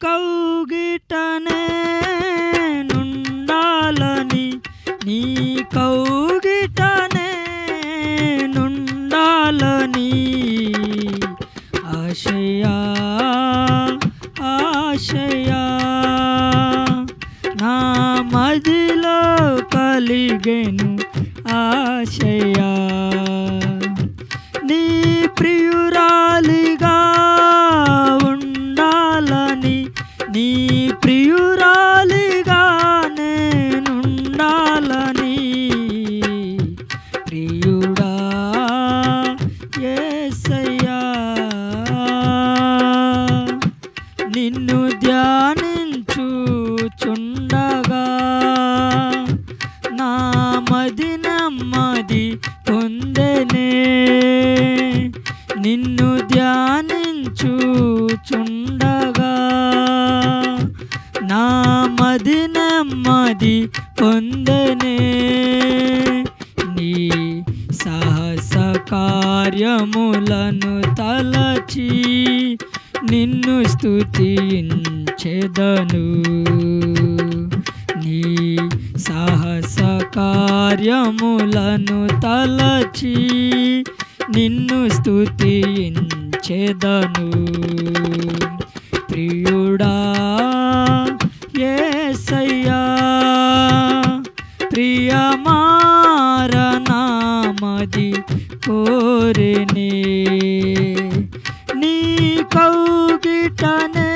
కౌగిటనే నుండాలని నీ కౌగిటనే నుండాలని ఆశయా ఆశయా నా మదిలో కలిగెను ఆశయా. ప్రియురాలిగా నేనుండాలని ప్రియుడా ఏసయ్యా నిన్ను ధ్యానించుచుండగా. నా మది నెమ్మది పొందనే. నిన్ను ధ్యానించుచుండగా. నా మది నెమ్మది నీ సాహస కార్యములను తలచి నిన్ను స్తుతించెదను. నీ సాహస కార్యములను తలచి నిన్ను స్తుతించెదను. ప్రియుడా ప్రియమారనామది కోరిని నీ కౌగిటనే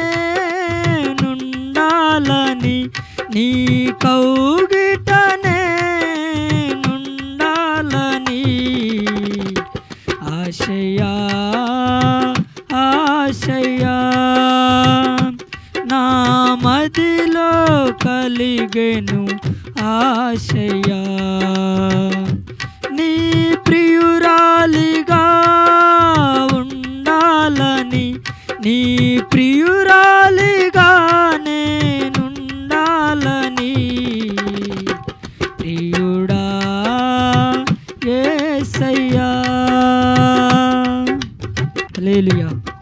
నుండాలని నీ కౌగిటనే నుండాలని. ఆశయా ఆశయా నా మదిలో కలిగెను ఆశయా. నీ ప్రియురాలిగా నేనుండాలని. ప్రియుడా ఏసయ్యా. లేలుయా